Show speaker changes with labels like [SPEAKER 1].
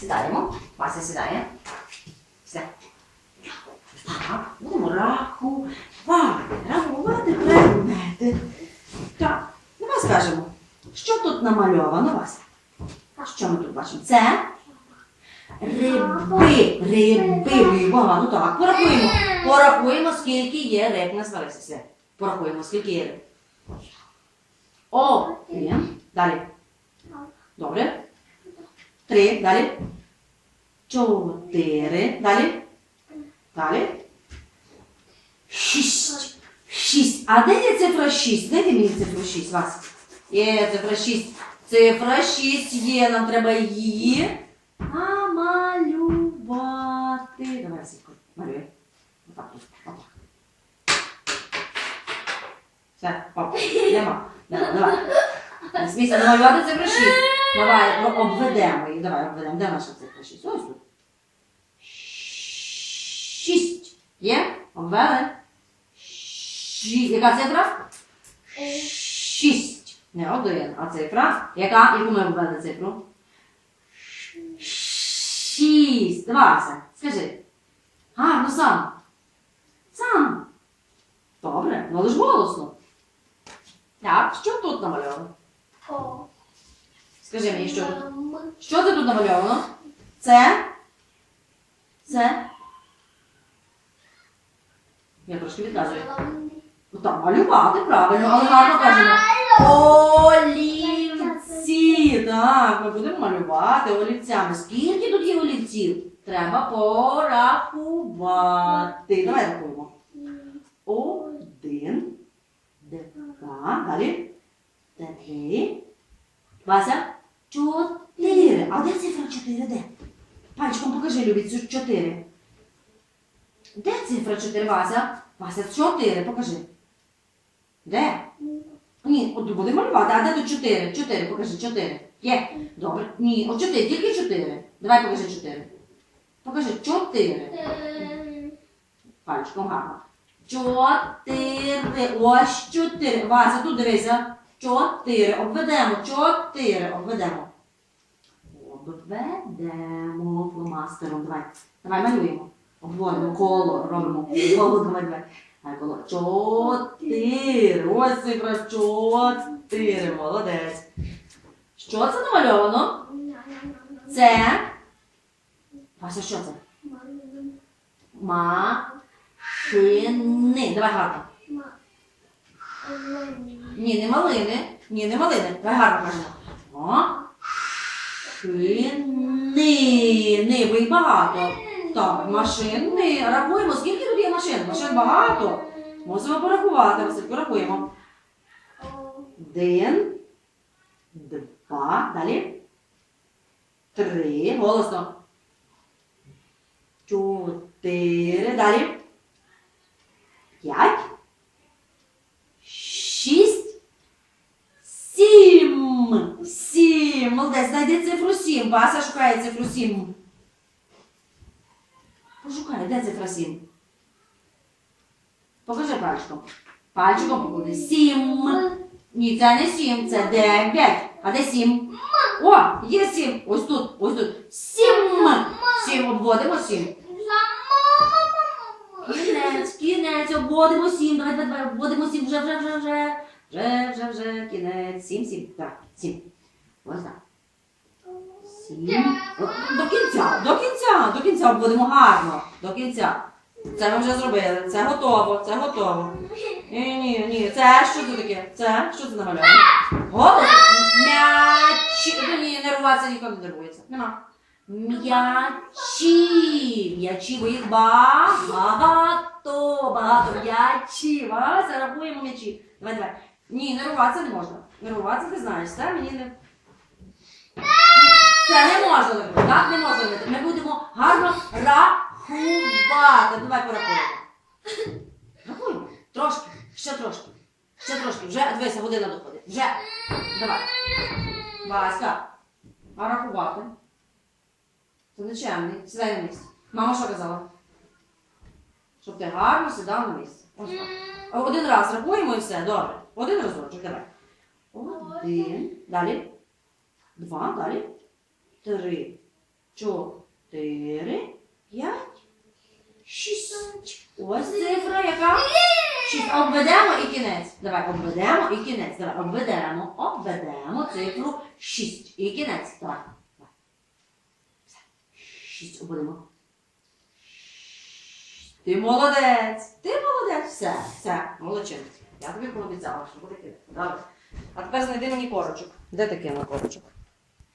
[SPEAKER 1] Сідаємо. Вася сідає. Все. Так, будемо рахувати. Рахувати предмети. Так, давай скажемо, що тут намальовано, Вася? Що ми тут бачимо? Це риби. Риби. Їх багато. Так, порахуємо. Порахуємо, скільки є риб. Назвалися все. Порахуємо, скільки є риб. Один. Далі. Добре. Три. Далі. Чотири. Далі. Далі. Шість. Шість. А де є цифра шість? Дайте мені цифру шість, Вас. Є цифра шість. Цифра шість є. Нам треба її намалювати. Давай, Сітко, малюй. Отак. Отак. Все, оп. Нема. Давай, смійся намалювати цифру шість. Давай, ну, обведемо її. Давай, обведемо. Де наша цифра шість? Ось тут. Шість. Є? Обвели? Шість. Яка цифра? Шість. Не один, а цифра. Яка? Яку ми обвели цифру? Шість. Вася, скажи. Гарно сам. Сам. Добре, ну але ж голосно. Так, що тут намальовано? Скажи мені, що тут? Що це тут намальовано? Це? Це? Я трошки відказую. Ну так, малювати правильно, але гарно кажемо. Олівці. Так, ми будемо малювати олівцями. Скільки тут є олівців? Треба порахувати. Давай рахуємо. Один, два, далі. Три. Вася? Чотири. А де цифра чотири? Де? Пальчиком покажи, любить, цю чотири. Де цифра чотири, Вася? Вася, чотири, покажи. Де? Ні, от будемо малювати, а де тут чотири? Чотири, покажи, чотири. Є. Добре. Ні, от чотири, тільки чотири. Давай покажи чотири. Покажи, чотири. Пальчиком гарно. Чотири. Ось чотири. Вася, тут дивися. Чотири. Обведемо. Чотири. Обведемо. Обведемо фломастером. Давай. Давай малюємо. Обводимо коло. Робимо. Коло, давай, давай. Давай коло. Чотири. Ось цифра. Чотири. Молодець. Що це намальовано? Це. Вася, що це? Машини. Давай гарно. Ні, не малини. Ні, не малини. Давай гарно кажемо. Машини. Не, їх багато. Так, машини. Рахуємо, скільки тут є машин? Машин багато. Мусимо порахувати. Василько, рахуємо. Один. Два. Далі. Три. Голосно. Чотири. Далі. П'ять. Шість. Сім. Сім. Молодець, знайди цифру сім. Вася шукає цифру сім. Пошукай, де цифра сім? Покажи пальчиком. Пальчиком покажи. Сім. Ні, це не сім, це дев'ять. А де сім? О, є сім. Ось тут, ось тут. Сім. Сім обводимо сім. Кінець, кінець, обводимо сім. Давай, давай, давай, обводимо сім. Вже, вже, вже, вже. Вже, вже, вже, кінець. Сім, сім. Так, сім. Ось так. Сім. До кінця, до кінця, до кінця обводимо гарно. До кінця. Це ми вже зробили. Це готово, це готово. Ні, ні, ні. Це що це таке? Це що це намальовано? М'ячі. Ну, ні, нервуватися ніхто не нервується. Нема. М'ячі. М'ячі, бо їх багато. Багато м'ячі. Вася, рахуємо м'ячі. Давай, давай. Ні, нервуватися не можна. Нервуватися ти знаєш, це мені не. Це не можна робити, так? Не можна робити. Ми будемо гарно рахувати. Давай порахуємо. Рахуємо. Трошки, ще трошки. Ще трошки. Вже дивися, година доходить. Вже. Давай. Васька. А рахувати? Це нечемний. Сідай на місце. Мама що казала? Щоб ти гарно сідав на так. Один раз рахуємо і все. Добре. Один разочок, давай. Один. Далі. Два, далі. Три. чотири, п'ять, шість. Ось цифра, яка? Шість. Обведемо і кінець. Давай, обведемо і кінець. Давай, обведемо, обведемо цифру шість. І кінець. Давай. Давай. Шість обведемо. Ти молодець! Ти молодець! Все, все, молодчинка. Я тобі пообіцяла, що буде кінець. Добре. А тепер знайди мені корочок. Де ти кинула корочок?